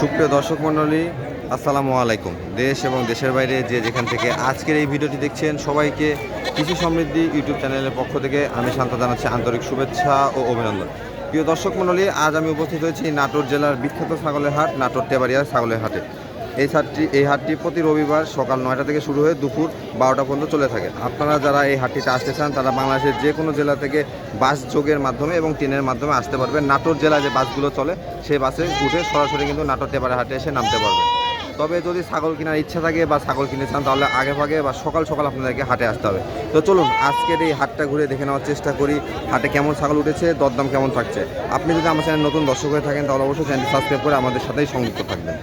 সুপ্রিয় দর্শক মণ্ডলী, আসসালামু আলাইকুম। দেশ এবং দেশের বাইরে যে যেখান থেকে আজকের এই ভিডিওটি দেখছেন, সবাইকে কৃষি সমৃদ্ধি ইউটিউব চ্যানেলের পক্ষ থেকে আমি শান্ত জানাচ্ছি আন্তরিক শুভেচ্ছা ও অভিনন্দন। প্রিয় দর্শক মণ্ডলী, আজ আমি উপস্থিত হয়েছি নাটোর জেলার বিখ্যাত ছাগলের হাট, নাটোর টেবারিয়ার ছাগলের হাটে। এই হাটটি এই হাটটি প্রতি রবিবার সকাল নয়টা থেকে শুরু হয়ে দুপুর বারোটা পর্যন্ত চলে থাকে। আপনারা যারা এই হাটটিতে আসতে চান, তারা বাংলাদেশের যে কোনো জেলা থেকে বাস যোগের মাধ্যমে এবং ট্রেনের মাধ্যমে আসতে পারবে নাটোর জেলায় যে বাসগুলো চলে, সেই বাসে উঠে সরাসরি কিন্তু নাটোর টেপারে হাটে এসে নামতে পারবে তবে যদি ছাগল কেনার ইচ্ছা থাকে বা ছাগল কিনতে চান, তাহলে আগে ভাগে বা সকাল সকাল আপনাদেরকে হাটে আসতে হবে। তো চলুন, আজকের এই হাটটা ঘুরে দেখে নেওয়ার চেষ্টা করি, হাটে কেমন ছাগল উঠেছে, দরদাম কেমন থাকছে। আপনি যদি আমার চ্যানেল নতুন দর্শক হয়ে থাকেন, তাহলে অবশ্যই চ্যানেলটি সাবস্ক্রাইব করে আমাদের সাথেই সংযুক্ত থাকবেন।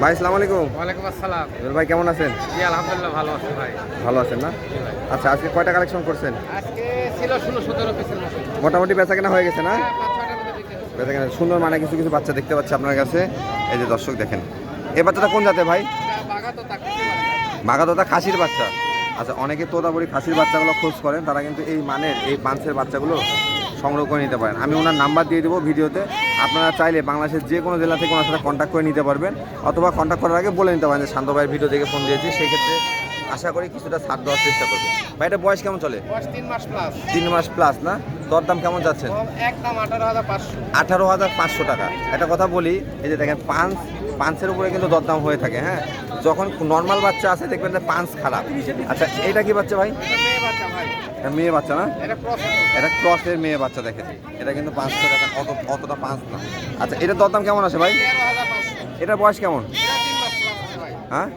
ভাই আসসালামু আলাইকুম। ওয়ালাইকুম আসসালাম। ভাই কেমন আছেন? জি আলহামদুলিল্লাহ ভালো আছি ভাই। ভালো আছেন না? আচ্ছা আজকে কয়টা কালেকশন করছেন? আজকে ছিল ষোলো সতেরো পিসের মতো। মোটামুটি বেচা কেনা হয়ে গেছে না? হ্যাঁ। বেচা কেনা সুন্দর মানে কিছু কিছু বাচ্চা দেখতে পাচ্ছি আপনার কাছে। এই যে দর্শক দেখেন। এই বাচ্চাটা কোন জাতে ভাই? এটা বাঘা তো তাকে মাগাদোতা খাসির বাচ্চা। আচ্ছা অনেকে তোতাবড়ি খাসির বাচ্চাগুলো খোঁজ করেন তারা কিন্তু এই মানের এই পাঁচের বাচ্চাগুলো সংগ্রহ করে নিতে পারেন। আমি ওনার নাম্বার দিয়ে দেবো ভিডিওতে। আপনারা চাইলে বাংলাদেশের যে কোনো জেলা থেকে ওনার সাথে কন্ট্যাক্ট করে নিতে পারবেন। অথবা কন্ট্যাক্ট করার আগে বলে নিতে পারেন যে শান্ত ভাইয়ের ভিডিও দেখে ফোন দিয়েছি। সেই ক্ষেত্রে আশা করি কিছুটা ছাড় দেওয়ার চেষ্টা করবে। ভাই এটা বয়স কেমন চলে? তিন মাস প্লাস তিন মাস প্লাস না? দরদাম কেমন যাচ্ছেন একদম আঠারো হাজার পাঁচশো। টাকা। একটা কথা বলি এই যে দেখেন পাঁচ পাঁচের উপরে কিন্তু দরদাম হয়ে থাকে হ্যাঁ? যখন নর্মাল বাচ্চা আছে দেখবেন যে পাঁচ খারাপ। আচ্ছা এটা কি বাচ্চা ভাই? এটা মেয়ে বাচ্চা না? এটা ক্রসের মেয়ে বাচ্চা দেখেন এটা কিন্তু পাঁচটা দেখেন অত অতটা পাঁচ না। আচ্ছা এটার দরদাম কেমন আছে ভাই? এটার বয়স কেমন? হ্যাঁ?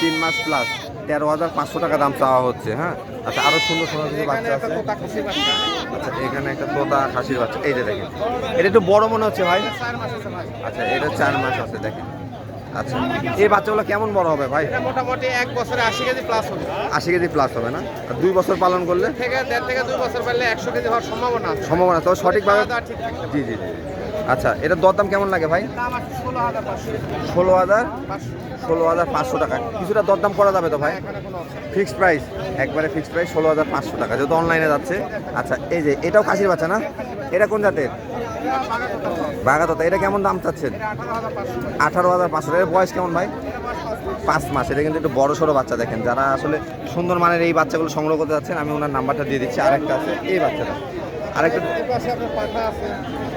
তিন মাস প্লাস তেরো হাজার পাঁচশো টাকা দাম চাওয়া হচ্ছে হ্যাঁ? আচ্ছা আরও সুন্দর সুন্দর কিছু বাচ্চা আছে। আচ্ছা এখানে একটা তোতা খাসির বাচ্চা। এই যে দেখেন। এটা একটু বড় মনে হচ্ছে ভাই। আচ্ছা এটা চার মাস আছে দেখেন। আচ্ছা। এই বাচ্চাগুলো কেমন বড় হবে ভাই? মোটামুটি এক বছরে আশি কেজি প্লাস হবে। আশি কেজি প্লাস হবে না? আর দুই বছর পালন করলে? থেকে দেড় থেকে দুই বছর পারলে একশো কেজি হওয়ার সম্ভাবনা আছে। সম্ভাবনা তবে সঠিকভাবে খাওয়া দাওয়া ঠিক থাকলে জি জি জি আচ্ছা এটা দরদাম কেমন লাগে ভাই? দাম আছে ষোলো হাজার পাঁচশো। ষোলো হাজার? পাঁচশো। ষোলো হাজার পাঁচশো টাকা। কিছুটা দরদাম করা যাবে তো ভাই? এখানে কোনো অপশন ফিক্সড প্রাইস। একবারে ফিক্সড প্রাইস ষোলো হাজার পাঁচশো টাকা। যেহেতু অনলাইনে যাচ্ছে। আচ্ছা এই যে এটাও খাসির বাচ্চা না? এটা কোন জাতের? বাগাততা, এটা কেমন দাম চাচ্ছেন? আঠারো হাজার পাঁচশো। এর বয়স কেমন ভাই? পাঁচ মাস। এটা কিন্তু একটু বড় সড়ো বাচ্চা দেখেন। যারা আসলে সুন্দর মানের এই বাচ্চাগুলো সংগ্রহ করতে যাচ্ছেন, আমি ওনার নাম্বারটা দিয়ে দিচ্ছি। আরেকটা আছে, এই বাচ্চাটা। আরেকটা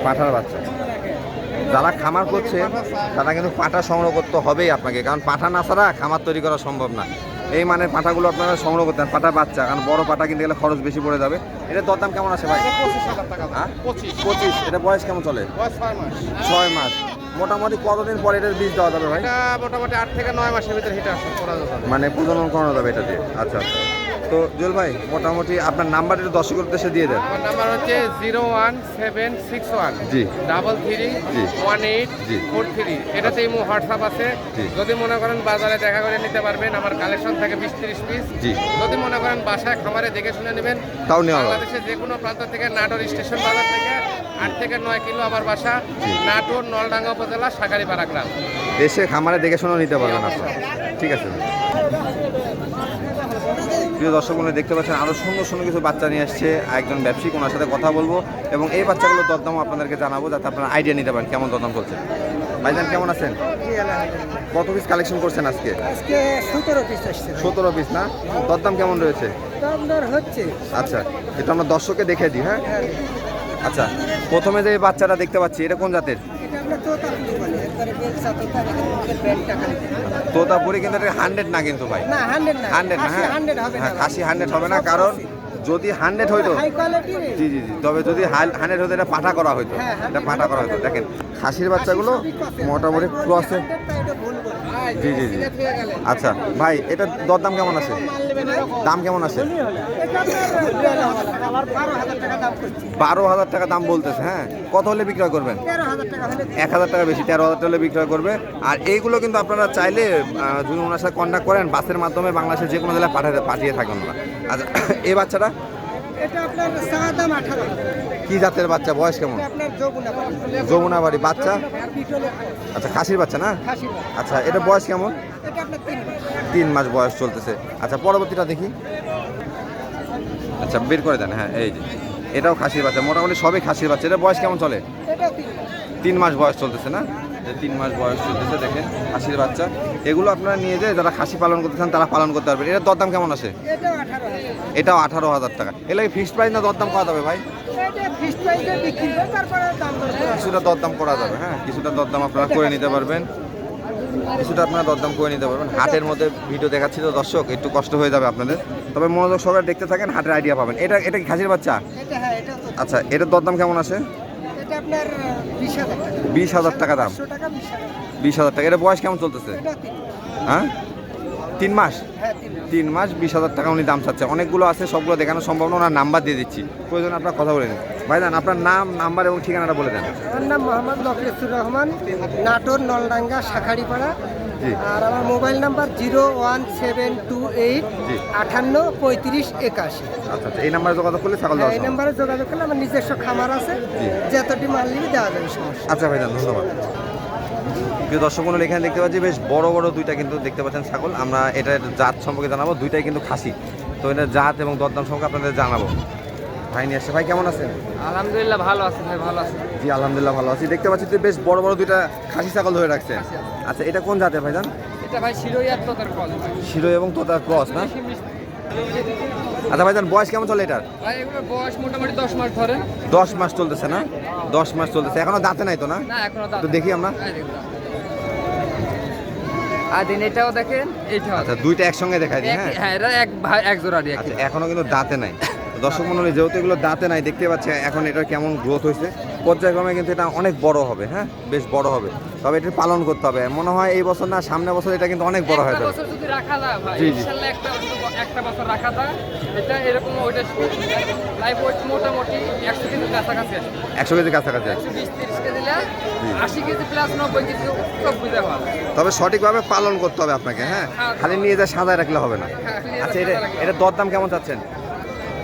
পাঠার বাচ্চা। যারা খামার করছে, তারা কিন্তু পাঠা সংগ্রহ করতে হবেই আপনাকে। কারণ পাঠা না ছাড়া খামার তৈরি করা সম্ভব না। এই মানে পাটাগুলো আপনারা সংগ্রহ করতে পারেন পাঠা বাচ্চা কারণ বড় পাটা কিনতে গেলে খরচ বেশি পড়ে যাবে। এটা দরদাম কেমন আছে ভাই? পঁচিশ পঁচিশ। এটা বয়স কেমন চলে? ছয় মাস। মোটামুটি কতদিন পরে এটার বীজ দেওয়া যাবে ভাই? এটা মোটামুটি আট থেকে নয় মাসের ভিতরে হিট আসে করা যাবে। মানে প্রজনন করানো যাবে এটা দিয়ে? আচ্ছা। তো জুয়েল ভাই মোটামুটি আপনার নাম্বারটা একটু দর্শকের উদ্দেশ্যে দিয়ে দেন। আমার নাম্বার হচ্ছে zero one seven six one জি। ডাবল থ্রি জি। ওয়ান এইট জি। Four three. এটাতে ইমো হোয়াটসঅ্যাপ আছে। যদি মনে করেন বাজারে দেখা করে নিতে পারবেন আমার কালেকশন থাকে বিশ তিরিশ পিস। জি। যদি মনে করেন বাসায় খামারে দেখে শুনে নেবেন তাও নেওয়া বাংলাদেশের যে কোনো প্রান্ত থেকে নাটোর স্টেশন বাজার থেকে আট থেকে নয় কিলো আমার বাসা নাটোর নলডাঙ্গা উপজেলা সাগারিপাড়া গ্রাম। এসে খামারে দেখে শুনে নিতে পারবেন আপনারা। ঠিক আছে। প্রিয় দর্শক বন্ধু দেখতে পাচ্ছেন আরও সুন্দর সুন্দর কিছু বাচ্চা নিয়ে আসছে। একজন ব্যবসায়িক ওনার সাথে কথা বলব এবং এই বাচ্চাগুলোর দরদামও আপনাদেরকে জানাব যাতে আপনারা আইডিয়া নিতে পারেন কেমন দরদাম চলছে ভাইজান কেমন আছেন? কত পিস কালেকশন করছেন আজকে? আজকে সতেরো পিস আসছে। সতেরো পিস না? দরদাম কেমন রয়েছে? হচ্ছে। আচ্ছা এটা আমরা দর্শককে দেখে দিই হ্যাঁ? আচ্ছা প্রথমে যে বাচ্চাটা দেখতে পাচ্ছি এটা কোন জাতের? তোতাপুরি কিন্তু এটা হান্ড্রেড না কিন্তু ভাই। হান্ড্রেড না। হ্যাঁ। হান্ড্রেড হ্যাঁ খাসি হান্ড্রেড হবে না কারণ যদি হান্ড্রেড হইতো জি জি জি তবে যদি হান্ড্রেড হতো এটা পাঠা করা হইতো। হ্যাঁ, এটা পাঠা করা হইতো। দেখেন খাসির বাচ্চাগুলো মোটামুটি ক্রসে জি জি জি। আচ্ছা ভাই এটা দরদাম কেমন আছে? দাম কেমন আছে? বারো হাজার টাকা দাম বলতেছে হ্যাঁ? কত হলে বিক্রয় করবেন? এক হাজার টাকা বেশি তেরো হাজার টাকা হলে বিক্রয় করবে। আর এইগুলো কিন্তু আপনারা চাইলে যদি ওনার সাথে কন্ট্যাক্ট করেন বাসের মাধ্যমে বাংলাদেশের যে কোনো জেলায় পাঠাতে পাঠিয়ে থাকেন ওনারা। আচ্ছা এই বাচ্চাটা? এটা আপনার চা আঠারো। কি জাতের বাচ্চা? বয়স কেমন? যমুনা বাড়ি। বাচ্চা? আচ্ছা খাসির বাচ্চা না? আচ্ছা এটা বয়স কেমন? তিন মাস। বয়স চলতেছে। আচ্ছা পরবর্তীটা দেখি। আচ্ছা বের করে দেন হ্যাঁ এই যে। এটাও খাসির বাচ্চা। মোটামুটি সবই খাসির বাচ্চা। এটা বয়স কেমন চলে? তিন মাস। বয়স চলতেছে না? তিন মাস বয়স চলতেছে দেখেন খাসির বাচ্চা। এগুলো আপনারা নিয়ে যায় যারা খাসি পালন করতে চান তারা পালন করতে পারবেন। এটা দরদাম কেমন আছে? এটাও আঠারো হাজার। টাকা। এগুলো ফিক্সড প্রাইস না দরদাম করা যাবে ভাই। কিছুটা দরদাম করা যাবে হ্যাঁ? কিছুটা দরদাম আপনারা করে নিতে পারবেন। কিছুটা আপনারা দরদাম করে নিতে পারবেন। হাটের মধ্যে ভিডিও দেখাচ্ছি তো দর্শক একটু কষ্ট হয়ে যাবে আপনাদের। তবে মনোযোগ সবাই দেখতে থাকেন হাটের আইডিয়া পাবেন। এটা এটা কি খাসির বাচ্চা? হ্যাঁ আচ্ছা এটার দরদাম কেমন আছে? এটা আপনার বিশ হাজার টাকা। দাম? পাঁচশো টাকা বিশ হাজার টাকা। এটা বয়স কেমন চলতেছে? মাস। হ্যাঁ? তিন মাস? হ্যাঁ তিন মাস। বিশ হাজার টাকা উনি দাম চাচ্ছে। অনেকগুলো আছে সবগুলো দেখানো সম্ভব না ওনার নাম্বার দিয়ে দিচ্ছি। প্রয়োজন আপনার কথা বলে ভাই ভাইজান আপনার নাম নাম্বার এবং ঠিকানাটা বলে দেন। আমার নাম মোহাম্মদ নকলেসুর রহমান নাটোর নলডাঙ্গা শাখারিপাড়া। আর আমার mobile number zero one seven two eight জি। আটান্ন পঁয়ত্রিশ একাশি। আচ্ছা আচ্ছা এই নাম্বারে যোগাযোগ করলে ছাগল এই নাম্বারে যোগাযোগ করলে আমার নিজস্ব খামার আছে। যতটি মাল নিবি দেওয়া যাবে সমস্যা আচ্ছা ভাইজান ধন্যবাদ। প্রিয় দর্শক মন্ডলী এখানে দেখতে পাচ্ছি বেশ বড় বড় দুইটা কিন্তু দেখতে পাচ্ছেন ছাগল। আমরা এটার জাত সম্পর্কে জানাব। দুইটাই কিন্তু খাসি। তো এটার জাত এবং দরদাম সম্পর্কে আপনাদের জানাব। ভাই নিয়ে আসছে। ভাই কেমন আছেন? আলহামদুলিল্লাহ ভালো আছে ভাই ভালো আছে। জি আলহামদুলিল্লাহ ভালো আছি। দেখতে পাচ্ছি যে বেশ বড় বড় দুইটা খাসি ছাগল ধরে রাখছেন। আচ্ছা এটা কোন জাতের ভাইজান এটা ভাই শিরোই আর তোতার কল শিরো এবং তোতার ক্রস না? আচ্ছা ভাইজান বয়স কেমন চলে এটার? ভাই এগুলোর বয়স মোটামুটি দশ মাস ধরে। দশ মাস চলতেছে না? দশ মাস চলতেছে। এখনও দাঁতে নাই তো না? না এখনও তো দেখি আমরা। আর দিন এটাও দেখেন এইটাও আচ্ছা দুইটা একসঙ্গে দেখাই দিই হ্যাঁ? হ্যাঁ এটা এক ভাই এক জোড়ারই আচ্ছা এখনও কিন্তু দাঁতে নাই। দর্শক মন্ডলী যেহেতু এগুলো দাঁতে নাই দেখতে পাচ্ছে এখন এটার কেমন গ্রোথ হয়েছে। পর্যায়ক্রমে কিন্তু এটা অনেক বড় হবে হ্যাঁ? বেশ বড় হবে। তবে এটা পালন করতে হবে। মনে হয় এই বছর না সামনে বছর এটা কিন্তু অনেক বড় হয়ে যাবে। জি, জি। একটা বছর রাখা যায়। এটা এরকম ওইটা লাইফ ওয়েট মোটামুটি একশো কেজি কাছাকাছি একশো কেজি কাছাকাছি একশো বিশ তিরিশ কেজি আশি কেজি প্লাস নব্বই কেজি সব বুঝে তবে সঠিকভাবে পালন করতে হবে আপনাকে হ্যাঁ? খালি নিয়ে যা সাজায় রাখলে হবে না। আচ্ছা এটা এটা দরদাম কেমন চাচ্ছেন?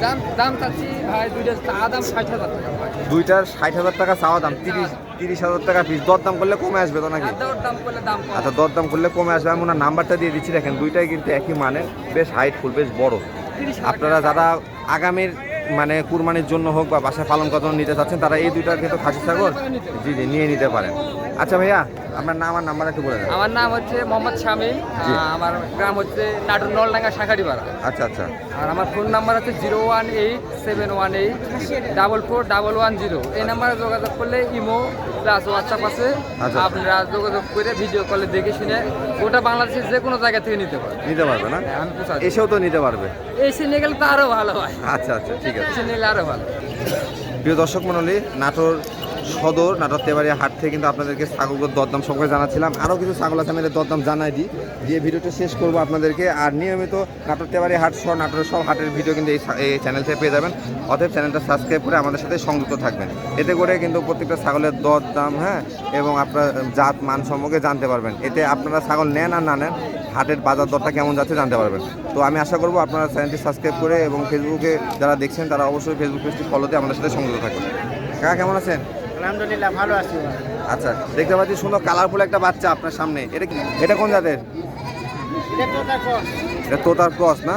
দাম দাম চাচ্ছি ভাই দুইটা চা দাম ষাট হাজার টাকা ভাই। দুইটার ষাট হাজার টাকা চাওয়া দাম তিরিশ তিরিশ হাজার টাকা পিস দরদাম করলে কমে আসবে তো নাকি? আচ্ছা দরদাম করলে কমে আসবে। আমি ওনার নাম্বারটা দিয়ে দিচ্ছি দেখেন দুইটাই কিন্তু একই মানে বেশ হাইটফুল বেশ বড়। আপনারা যারা আগামীর মানে কুরবানির জন্য হোক বা বাসায় পালন করার নিতে চাচ্ছেন তারা এই দুইটা কিন্তু খাসি ছাগল জি জি নিয়ে নিতে পারেন। আচ্ছা ভাইয়া আপনার নাম আর নাম্বার একটু বলে দেন। আমার নাম হচ্ছে মোহাম্মদ। আহ, আমার গ্রাম হচ্ছে নাটোর নলডাঙ্গা শাখারিপাড়া। আচ্ছা আচ্ছা। আর আমার ফোন নাম্বার হচ্ছে zero one eight seven one eight double four double one zero. এই নাম্বারে যোগাযোগ করলে ইমো প্লাস হোয়াটসঅ্যাপ আছে। আচ্ছা। আপনারা যোগাযোগ করে ভিডিও কলে দেখে শুনে ওটা বাংলাদেশের যে কোনো জায়গা থেকে নিতে পারেন নিতে পারবে না? আমি এসেও তো নিতে পারবে। এসে নিয়ে গেলে তো আরও ভালো হয়। আচ্ছা আচ্ছা ঠিক আছে। এসে নিলে আরও ভালো। প্রিয় দর্শক মণ্ডলী নাটোর সদর, নাটোর তেবাড়িয়া হাট থেকে কিন্তু আপনাদেরকে ছাগলগুলোর দরদাম সম্পর্কে জানাচ্ছিলাম। আরও কিছু ছাগল আছে, আমি দরদাম জানাই দিই। দিয়ে ভিডিওটা শেষ করব আপনাদেরকে। আর নিয়মিত নাটোর তেবাড়িয়া হাট সহ নাটোরের সব হাটের ভিডিও কিন্তু এই এই চ্যানেল থেকে পেয়ে যাবেন। অতএব চ্যানেলটা সাবস্ক্রাইব করে আমাদের সাথে সংযুক্ত থাকবেন। এতে করে কিন্তু প্রত্যেকটা ছাগলের দরদাম হ্যাঁ এবং আপনার জাত, মান সম্পর্কে জানতে পারবেন। এতে আপনারা ছাগল নেন আর না নেন, হাটের বাজার দরটা কেমন যাচ্ছে জানতে পারবেন। তো আমি আশা করব আপনারা চ্যানেলটি সাবস্ক্রাইব করে এবং ফেসবুকে যারা দেখছেন, তারা অবশ্যই ফেসবুক পেজটি ফলোতে আমাদের সাথে সংযুক্ত থাকবেন। কাকা, কেমন আছেন? আলহামদুলিল্লাহ ভালো আছি। আচ্ছা দেখতে পাচ্ছি সুন্দর কালারফুল একটা বাচ্চা আপনার সামনে। এটা কি? এটা কোন জাতের? এটা তোতার ক্রস। না?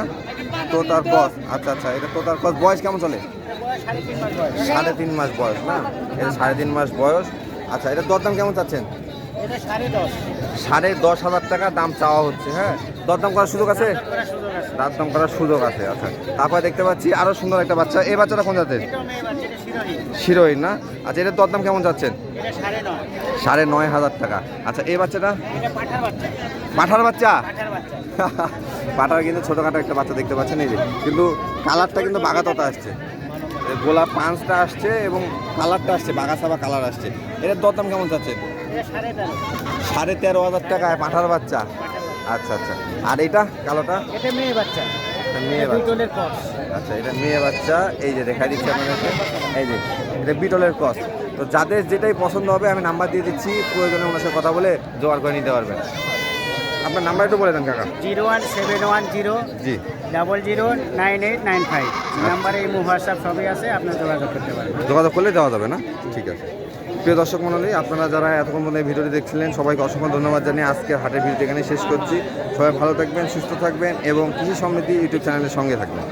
তোতার ক্রস আচ্ছা আচ্ছা এটা তোতার ক্রস। বয়স কেমন চলে? সাড়ে তিন মাস বয়স না? এটা সাড়ে তিন মাস বয়স। আচ্ছা এটা দরদাম কেমন চাচ্ছেন? সাড়ে দশ হাজার টাকা দাম চাওয়া হচ্ছে হ্যাঁ? দরদাম করার সুযোগ আছে? দরদাম করার সুযোগ আছে আচ্ছা। তারপরে দেখতে পাচ্ছি আরও সুন্দর একটা বাচ্চা। এই বাচ্চাটা কোন জাতের? শিরোইন না? আচ্ছা এটার দরদাম কেমন যাচ্ছেন? সাড়ে নয় হাজার টাকা। আচ্ছা এই বাচ্চাটা? পাঠার বাচ্চা? পাঠার কিন্তু ছোটোখাটো একটা বাচ্চা দেখতে পাচ্ছেন, এই যে। কিন্তু কালারটা কিন্তু বাগাততা আসছে। গোলাপ পাঁচটা আসছে এবং কালারটা আসছে বাগাসাবা কালার আসছে। এটার দরদাম কেমন যাচ্ছে? সাড়ে তেরো হাজার টাকায় পাঠার বাচ্চা। আচ্ছা আচ্ছা। আর এটা কালোটা? এটা মেয়ে বাচ্চা। মেয়ে দুই কস। আচ্ছা এটা মেয়ে বাচ্চা। এই যে দেখাই দিচ্ছি আপনাদেরকে। এই যে এটা বিটলের ক্রস তো যাদের যেটাই পছন্দ হবে আমি নাম্বার দিয়ে দিচ্ছি। প্রয়োজনে ওনার সাথে কথা বলে জোগাড় করে নিতে পারবেন। আপনার নাম্বার একটু বলে দেন কাকা। Zero one seven one zero জি। Double zero nine eight nine five. নাম্বারে এই হোয়াটসঅ্যাপ সবই আছে আপনার যোগাযোগ করতে পারবেন। যোগাযোগ করলে দেওয়া যাবে না? ঠিক আছে। প্রিয় দর্শক মণ্ডলী, আপনারা যারা এতক্ষণ পর্যন্ত ভিডিওটি দেখছিলেন, সবাইকে অসংখ্য ধন্যবাদ জানিয়ে আজকের হাটের ভিডিওটি এখানে শেষ করছি। সবাই ভালো থাকবেন, সুস্থ থাকবেন এবং কৃষি সমৃদ্ধি ইউটিউব চ্যানেলের সঙ্গে থাকবেন।